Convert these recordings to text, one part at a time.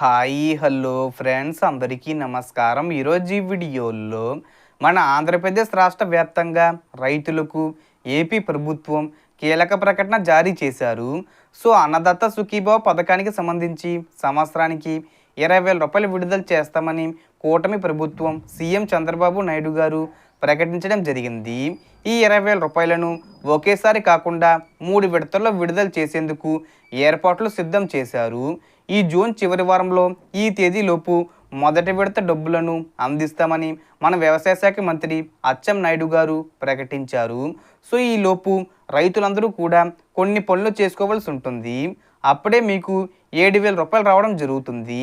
Hi hello friends అందరికీ నమస్కారం. ఈరోజు ఈ వీడియోలో మన ఆంధ్రప్రదేశ్ రాష్ట్ర వ్యాప్తంగా రైతులకు ఏపీ ప్రభుత్వం కీలక ప్రకటన జారీ చేశారు. సో అన్నదత్త సుఖీభావ పథకానికి సంబంధించి సంవత్సరానికి ఇరవై వేల రూపాయలు విడుదల చేస్తామని కూటమి ప్రభుత్వం సీఎం చంద్రబాబు నాయుడు గారు ప్రకటించడం జరిగింది. ఈ ఇరవై వేల రూపాయలను ఒకేసారి కాకుండా మూడు విడతల్లో విడుదల చేసేందుకు ఏర్పాట్లు సిద్ధం చేశారు. ఈ జూన్ చివరి వారంలో ఈ తేదీలోపు మొదటి విడత డబ్బులను అందిస్తామని మన వ్యవసాయ శాఖ మంత్రి అచ్చెం నాయుడు గారు ప్రకటించారు. సో ఈ లోపు రైతులందరూ కూడా కొన్ని పనులు చేసుకోవాల్సి ఉంటుంది. అప్పుడే మీకు ఏడు వేల రూపాయలు రావడం జరుగుతుంది.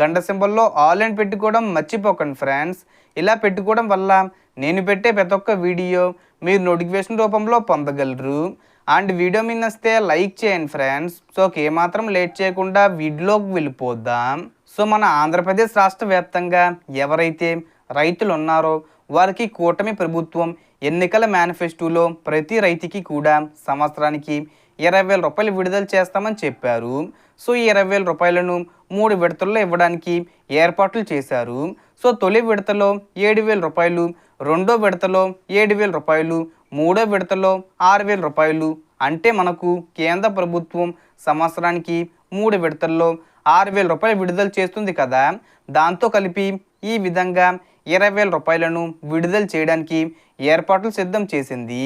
గంట సింబల్లో ఆల్ అండ్ పెట్టుకోవడం మర్చిపోకండి ఫ్రెండ్స్. ఇలా పెట్టుకోవడం వల్ల నేను పెట్టే ప్రతి ఒక్క వీడియో మీరు నోటిఫికేషన్ రూపంలో పొందగలరు. అండ్ వీడియో మీద వస్తే లైక్ చేయండి ఫ్రెండ్స్. సో ఏమాత్రం లేట్ చేయకుండా వీడియోకి వెళ్ళిపోద్దాం సో మన ఆంధ్రప్రదేశ్ రాష్ట్ర వ్యాప్తంగా ఎవరైతే రైతులు ఉన్నారో వారికి కూటమి ప్రభుత్వం ఎన్నికల మేనిఫెస్టోలో ప్రతి రైతుకి కూడా సంవత్సరానికి ఇరవై వేల రూపాయలు విడుదల చేస్తామని చెప్పారు. సో ఈ ఇరవై వేల రూపాయలను మూడు విడతల్లో ఇవ్వడానికి ఏర్పాట్లు చేశారు. సో తొలి విడతలో ఏడు వేల రూపాయలు రెండో విడతలో ఏడు వేల రూపాయలు మూడో విడతలో ఆరు వేల రూపాయలు. అంటే మనకు కేంద్ర ప్రభుత్వం సంవత్సరానికి మూడు విడతల్లో ఆరు వేల రూపాయలు విడుదల చేస్తుంది కదా. దాంతో కలిపి ఈ విధంగా ఇరవై వేల రూపాయలను విడుదల చేయడానికి ఏర్పాట్లు సిద్ధం చేసింది.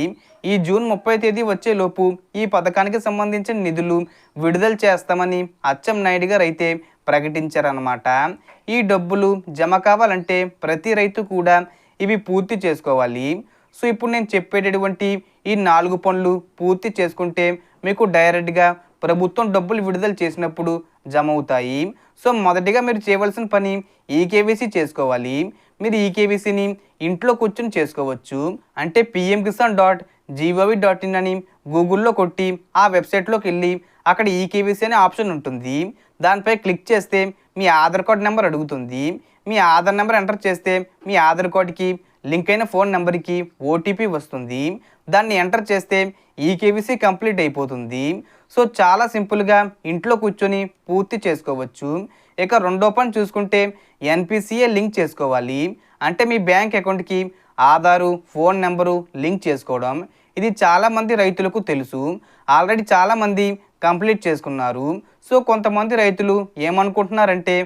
ఈ జూన్ ముప్పై తేదీ వచ్చేలోపు ఈ పథకానికి సంబంధించిన నిధులు విడుదల చేస్తామని అచ్చం నాయుడు గారు అయితే ప్రకటించారనమాట ఈ డబ్బులు జమ కావాలంటే ప్రతి రైతు కూడా ఇవి పూర్తి చేసుకోవాలి. సో ఇప్పుడు నేను చెప్పేటటువంటి ఈ నాలుగు పనులు పూర్తి చేసుకుంటే మీకు డైరెక్ట్గా ప్రభుత్వం డబ్బులు విడుదల చేసినప్పుడు జమ అవుతాయి. సో మొదటిగా మీరు చేయవలసిన పని ఈకేవీసీ చేసుకోవాలి. మీరు ఈకేవీసీని ఇంట్లో కూర్చొని చేసుకోవచ్చు. అంటే PM Kisan dot G O V dot in అని గూగుల్లో కొట్టి ఆ వెబ్సైట్లోకి వెళ్ళి అక్కడ ఈకేవీసీ అనే ఆప్షన్ ఉంటుంది. దానిపై క్లిక్ చేస్తే మీ ఆధార్ కార్డ్ నెంబర్ అడుగుతుంది. మీ ఆధార్ నెంబర్ ఎంటర్ చేస్తే మీ ఆధార్ కార్డ్కి లింక్ అయిన ఫోన్ నెంబర్కి ఓటీపీ వస్తుంది. దాన్ని ఎంటర్ చేస్తే ఈకేవీసీ కంప్లీట్ అయిపోతుంది. సో చాలా సింపుల్గా ఇంట్లో కూర్చొని పూర్తి చేసుకోవచ్చు. ఇక రెండో పని చూసుకుంటే ఎన్పిసిఏ లింక్ చేసుకోవాలి. అంటే మీ బ్యాంక్ అకౌంట్కి ఆధారు ఫోన్ నెంబరు లింక్ చేసుకోవడం. ఇది చాలామంది రైతులకు తెలుసు. ఆల్రెడీ చాలామంది కంప్లీట్ చేసుకున్నారు. సో కొంతమంది రైతులు ఏమనుకుంటున్నారంటే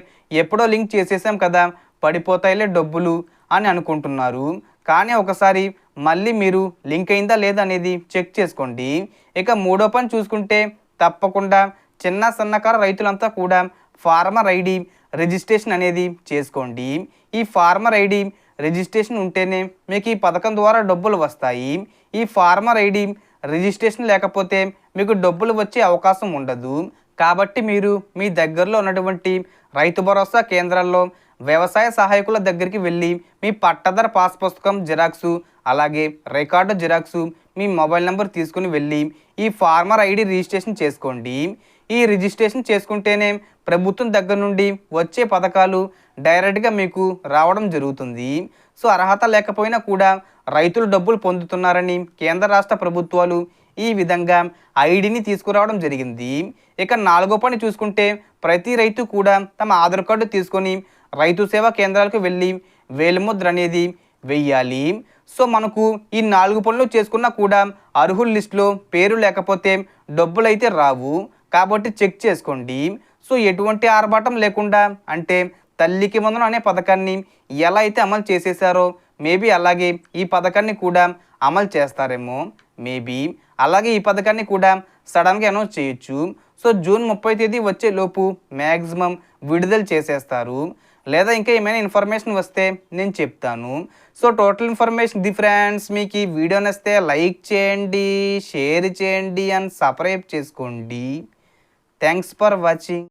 ఎప్పుడో లింక్ చేసేసాం కదా పడిపోతాయిలే డబ్బులు అని అనుకుంటున్నారు. కానీ ఒకసారి మళ్ళీ మీరు లింక్ అయిందా లేదా అనేది చెక్ చేసుకోండి. ఇక మూడో పని చూసుకుంటే తప్పకుండా చిన్న సన్నకారు రైతులంతా కూడా ఫార్మర్ ఐడి రిజిస్ట్రేషన్ అనేది చేసుకోండి. ఈ ఫార్మర్ ఐడి రిజిస్ట్రేషన్ ఉంటేనే మీకు ఈ పథకం ద్వారా డబ్బులు వస్తాయి. ఈ ఫార్మర్ ఐడి రిజిస్ట్రేషన్ లేకపోతే మీకు డబ్బులు వచ్చే అవకాశం ఉండదు. కాబట్టి మీరు మీ దగ్గరలో ఉన్నటువంటి రైతు భరోసా కేంద్రాల్లో వ్యవసాయ సహాయకుల దగ్గరికి వెళ్ళి మీ పట్టదర పాస్ పుస్తకం జిరాక్సు అలాగే రికార్డు జిరాక్సు మీ మొబైల్ నెంబర్ తీసుకుని వెళ్ళి ఈ ఫార్మర్ ఐడి రిజిస్ట్రేషన్ చేసుకోండి. ఈ రిజిస్ట్రేషన్ చేసుకుంటేనే ప్రభుత్వం దగ్గర నుండి వచ్చే పథకాలు డైరెక్ట్గా మీకు రావడం జరుగుతుంది. సో అర్హత లేకపోయినా కూడా రైతులు డబ్బులు పొందుతున్నారని కేంద్ర రాష్ట్ర ప్రభుత్వాలు ఈ విధంగా ఐడిని తీసుకురావడం జరిగింది. ఇక నాలుగో పని చూసుకుంటే ప్రతి రైతు కూడా తమ ఆధార్ కార్డు తీసుకొని రైతు సేవా కేంద్రాలకు వెళ్ళి వేలిముద్ర అనేది వెయ్యాలి. సో మనకు ఈ నాలుగు పనులు చేసుకున్నా కూడా అర్హుల లిస్టులో పేరు లేకపోతే డబ్బులు అయితే రావు. కాబట్టి చెక్ చేసుకోండి. సో ఎటువంటి ఆర్భాటం లేకుండా అంటే తల్లికి వందనం అనే పథకాన్ని ఎలా అయితే అమలు చేసేసారో మేబీ అలాగే ఈ పథకాన్ని కూడా అమలు చేస్తారేమో మేబీ అలాగే ఈ పథకాన్ని కూడా సడన్గా అనౌన్స్ చేయొచ్చు. సో జూన్ ముప్పై తేదీ వచ్చే లోపు మ్యాక్సిమం విడుదల చేసేస్తారు. లేదా ఇంకా ఏమైనా ఇన్ఫర్మేషన్ వస్తే నేను చెప్తాను. So total information the friends మీకు ఈ వీడియో నచ్చితే లైక్ చేయండి షేర్ చేయండి అండ్ సబ్స్క్రైబ్ చేసుకోండి. Thanks for watching